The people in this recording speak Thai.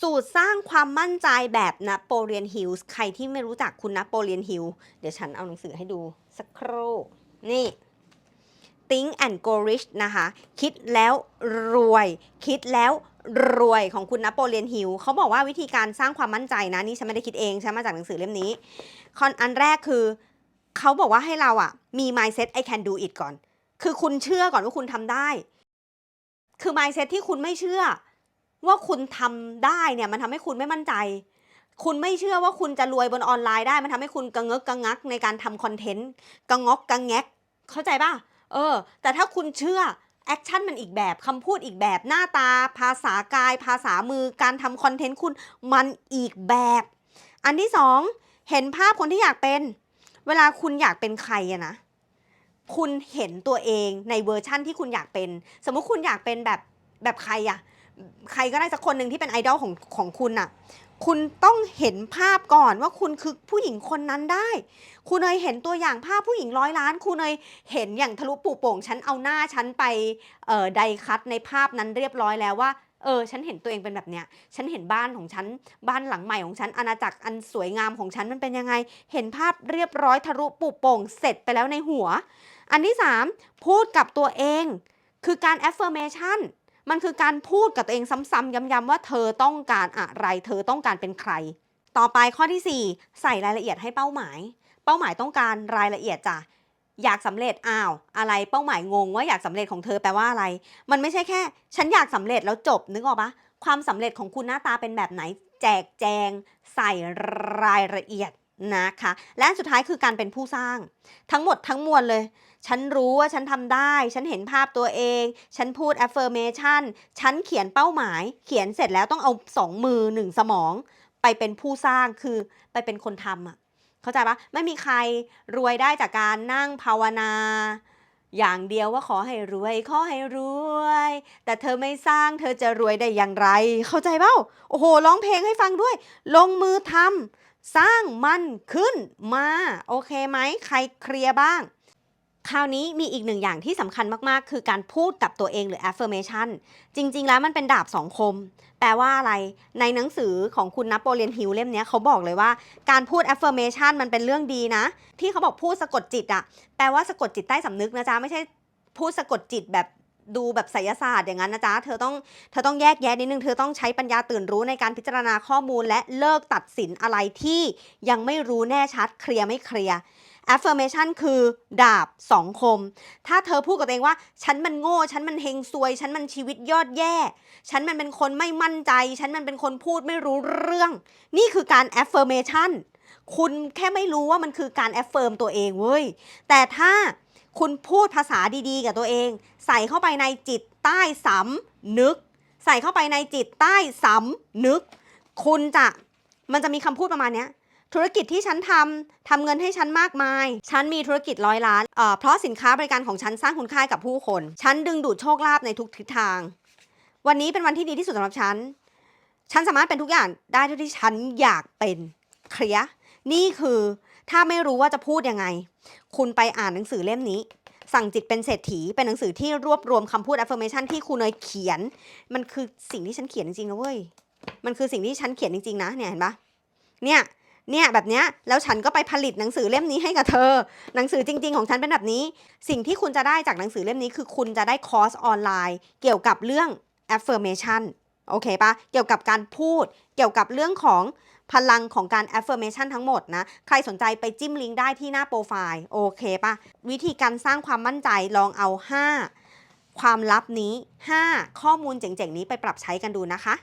สูตรสร้างความมั่นใจแบบนโปเลียนฮิลส์ใครที่ไม่รู้จักคุณนโปเลียนฮิลเดี๋ยวฉันเอาหนังสือให้ดูสักครู่ นี่ Think and Go Rich นะคะ คิดแล้วรวย คิดแล้วรวยของคุณนโปเลียนฮิลเขาบอกว่าวิธีการสร้างความมั่นใจนะ นี่ฉันไม่ได้คิดเองฉันมาจากหนังสือเล่มนี้คอนอันแรกคือ เขาบอกว่าให้เราอะมี mindset I can do it ก่อน คือคุณเชื่อก่อนว่าคุณทำได้ คือ mindset ที่คุณไม่เชื่อ ว่าคุณทำได้เนี่ยมันทำให้คุณไม่มั่นใจ คุณไม่เชื่อว่าคุณจะรวยบนออนไลน์ได้มันทำให้คุณกังเงกกังงักในการทำคอนเทนต์กังงอกกังแงก เข้าใจป่ะเออ แต่ถ้าคุณเชื่อแอคชั่นมันอีกแบบคำพูดอีกแบบหน้าตา ภาษากาย ภาษามือการทำคอนเทนต์คุณมันอีกแบบ อันที่สองเห็นภาพคนที่อยากเป็น เวลาคุณอยากเป็นใครอะนะ คุณเห็นตัวเองในเวอร์ชั่นที่คุณอยากเป็น สมมุติคุณอยากเป็นแบบแบบใครอะ ใครก็ได้สักคนหนึ่งที่เป็นไอดอลของของคุณอะคุณต้องเห็นภาพก่อนว่าคุณคือผู้หญิงคนนั้นได้ คุณเคยเห็นตัวอย่างภาพผู้หญิงร้อยล้าน คุณเคยเห็นอย่างทะลุปูโป่ง ฉันเอาหน้าฉันไปเอ่อไดคัตในภาพนั้นเรียบร้อยแล้วว่าเออ ฉันเห็นตัวเองเป็นแบบเนี้ย ฉันเห็นบ้านของฉัน บ้านหลังใหม่ของฉัน อาณาจักรอันสวยงามของฉันมันเป็นยังไง เห็นภาพเรียบร้อยทะลุปูโป่งเสร็จไปแล้วในหัว อันที่ 3 พูดกับตัวเอง คือการ affirmation มันคือการพูดกับตัวเองซ้ำๆย้ำๆว่าเธอต้องการอะไร เธอต้องการเป็นใคร ต่อไปข้อทีสี่4 ใส่รายละเอียดให้เป้าหมาย เป้าหมายต้องการรายละเอียดจ้ะอยากสำเร็จอ้าว อะไรเป้าหมายงงว่าอยากสำเร็จของเธอแปลว่าอะไร มันไม่ใช่แค่ ฉันอยากสำเร็จแล้วจบนึกออกปะความสำเร็จของคุณหน้าตาเป็นแบบไหน แจกแจง ใส่รายละเอียด นะคะ และอันสุดท้ายคือการเป็นผู้สร้าง ทั้งหมดทั้งมวลเลย ฉันรู้ว่าฉันทำได้ ฉันเห็นภาพตัวเอง ฉันพูด affirmation ฉันเขียนเป้าหมาย เขียนเสร็จแล้วต้องเอาสองมือหนึ่งสมอง ไปเป็นผู้สร้างคือไปเป็นคนทำอะเข้าใจปะไม่มีใครรวยได้จากการนั่งภาวนาอย่างเดียวว่าขอให้รวย ขอให้รวย แต่เธอไม่สร้างเธอจะรวยได้อย่างไร เข้าใจเปล่าโอ้โหร้องเพลงให้ฟังด้วย ลงมือทำ สร้างมันขึ้นมา โอเคไหมใครเคลียร์บ้าง คราวนี้มีอีกหนึ่งอย่างที่สำคัญมาก ๆ คือการพูดกับตัวเองหรือ affirmation จริง ๆ แล้วมันเป็นดาบสองคม แปลว่าอะไร ในหนังสือของคุณนโปเลียนฮิลเล่มเนี้ยเขาบอกเลยว่า การพูด affirmation มันเป็นเรื่องดีนะ ที่เขาบอกพูดสะกดจิตอะแปลว่าสะกดจิตใต้สำนึกนะจ๊ะไม่ใช่พูดสะกดจิตแบบ ดูแบบไสยศาสตร์อย่างนั้นนะจ๊ะ เธอต้องเธอต้องแยกแยะนิดนึง เธอต้องใช้ปัญญาตื่นรู้ในการพิจารณาข้อมูล และเลิกตัดสินอะไรที่ยังไม่รู้แน่ชัดเคลียร์ไม่เคลียร์ affirmation คือดาบสองคม ถ้าเธอพูดกับตัวเองว่า ฉันมันโง่ ฉันมันเฮงซวย ฉันมันชีวิตยอดแย่ ฉันมันเป็นคนไม่มั่นใจ ฉันมันเป็นคนพูดไม่รู้เรื่อง นี่คือการ affirmation คุณแค่ไม่รู้ว่ามันคือการ affirm ตัวเองเว้ย แต่ถ้า คุณพูดภาษาดีๆ กับตัวเอง ใส่เข้าไปในจิตใต้สำนึก ใส่เข้าไปในจิตใต้สำนึก คุณจะมันจะมีคำพูดประมาณเนี้ยธุรกิจที่ฉันทำทำเงินให้ฉันมากมาย ฉันมีธุรกิจร้อยล้านเอ่อเพราะสินค้าบริการของฉันสร้างคุณค่ากับผู้คน ฉันดึงดูดโชคลาภในทุกทิศทาง วันนี้เป็นวันที่ดีที่สุดสำหรับฉัน ฉันสามารถเป็นทุกอย่างได้เท่าที่ฉันอยากเป็นเคลียร์ นี่คือถ้าไม่รู้ว่าจะพูดยังไง คุณไปอ่านหนังสือเล่มนี้ สั่งจิตเป็นเศรษฐีเป็นหนังสือที่รวบรวมคำพูด affirmation ที่ครูเนยเขียน มันคือสิ่งที่ฉันเขียนจริงๆนะเว้ย มันคือสิ่งที่ฉันเขียนจริงๆนะเนี่ยเห็นปะเนี่ยเนี่ยแบบเนี้ยแล้วฉันก็ไปผลิตหนังสือเล่มนี้ให้กับเธอ หนังสือจริง ๆ ของฉันเป็นแบบนี้ สิ่งที่คุณจะได้จากหนังสือเล่มนี้คือคุณจะได้คอร์สออนไลน์ เกี่ยวกับเรื่อง affirmation โอเคปะเกี่ยวกับการพูด เกี่ยวกับเรื่องของพลังของการ affirmation ทั้งหมดนะ ใครสนใจไปจิ้มลิงก์ได้ที่หน้าโปรไฟล์ โอเคปะวิธีการสร้างความมั่นใจลองเอา 5 ความลับนี้ 5 ข้อมูลเจ๋งๆ นี้ไปปรับใช้กันดูนะคะ